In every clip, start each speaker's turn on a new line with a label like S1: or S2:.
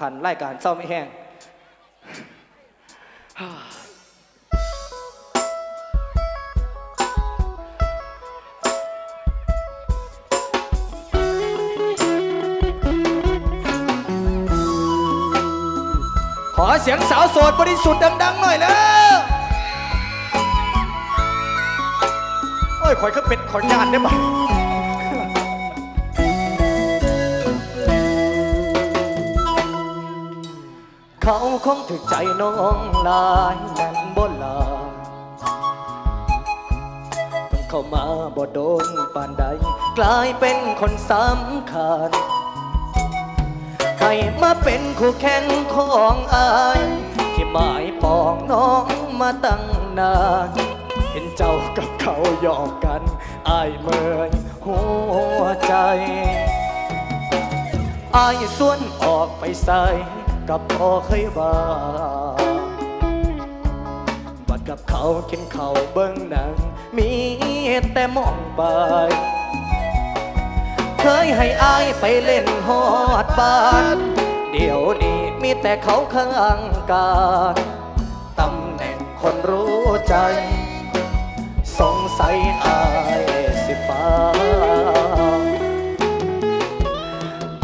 S1: ขันรายการเศร้าไม่แห้งขอเสียงสาวโสดบริสุทธิ์ดังๆหน่อยแล้วโอ้ยข่อยก็เป็นขอนยานได้ไหม เขาคงถึกใจน้องลายนั้นบ่ลาเพิ่งเข้ามาบ่โดนปานใด กลายเป็นคนสำคัญให้มาเป็นคู่แข่งของอายที่หมายปองน้องมาตั้งนานเห็นเจ้ากับเขาหยอกกันอายเมื่อยหัวใจอายส่วนออกไปใส่ กับพ่อเคยว่าบัดกับเขากินเขาเบิ้งหนัง มีแต่มองบาย เคยให้อายไปเล่นฮอดบ้านเดี๋ยวนี้มีแต่เขาข้างกายตำแหน่งคนรู้ใจ สงสัยอายสิฟ้า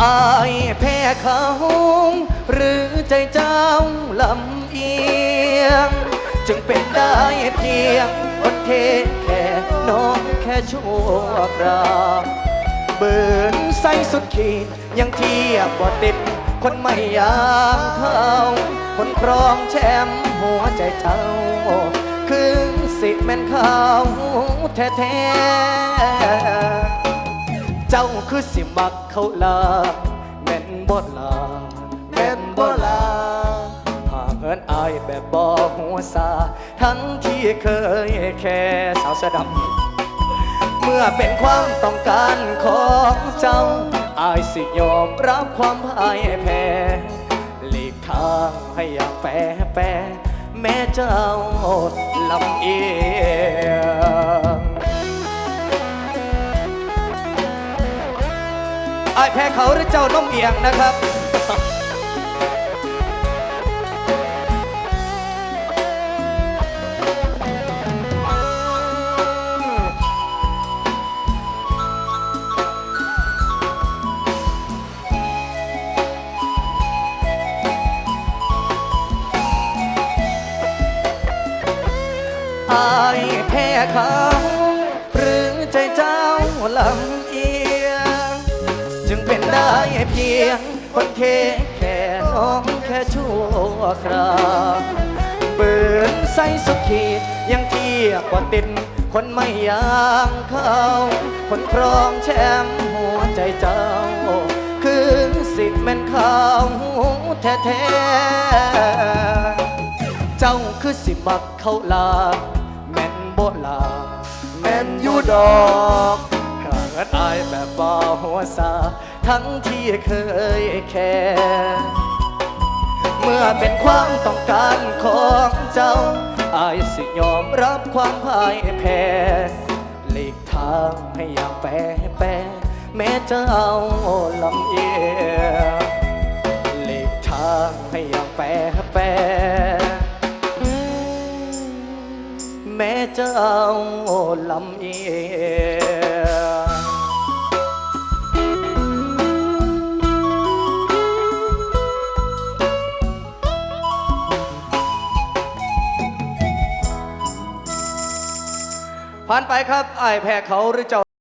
S1: อายแพ้ เขา หรือใจเจ้าลำเอียง จึงเป็นได้เพียงคนเทแค่น้องแค่ชั่วคราวเบิร์นใส่สุดขีด ยังเทียบบ่ติดคนไม่อยากเขาคนครองแชมป์หัวใจเจ้า คือสิแม่นเขาแท้ๆ เจ้าคือสิมักเขาลา บ่ลาแม่นบ่ลาหากเอินอายแบบบ่หัวซาทั้งที่เคยแค่สาวเสอดำเมื่อเป็นความต้องการของเจ้าอายสิยอมรับความพ่ายแพ้หลีกทางให้อย่างแปรแปรแม้เจ้าลำเอีย ไอ้ายแพ้เขาหรือเจ้าน้มเอียงนะครับ อายแพ้เขาหรือใจเจ้าลำ ได้เพียงคนเทแค่น้องแค่ชั่วคราวเบือนใส่สุขีดยังเทียบกว่าติดคนไม่อยางเขาคนครองแชมป์หัวใจเจ้า คือสิทธิ์แม่นเขาแท้ๆเจ้าคือสิมักเขาลาแม่นบ่ลาแม่นยูดอกข้าเงินอายแบบบ่หัวซา ทั้งที่เคยแค่ เมื่อเป็นความต้องการของเจ้า อายสิยอมรับความพ่ายแพ้หลีกทางให้อย่างแปรแปรแม้จะเจ้าลำเอียงหลีกทางให้อย่างแปรแปรแม้จะเจ้าลำเอียง ผ่านไปครับไอ้แพ้เขาหรือเจ้า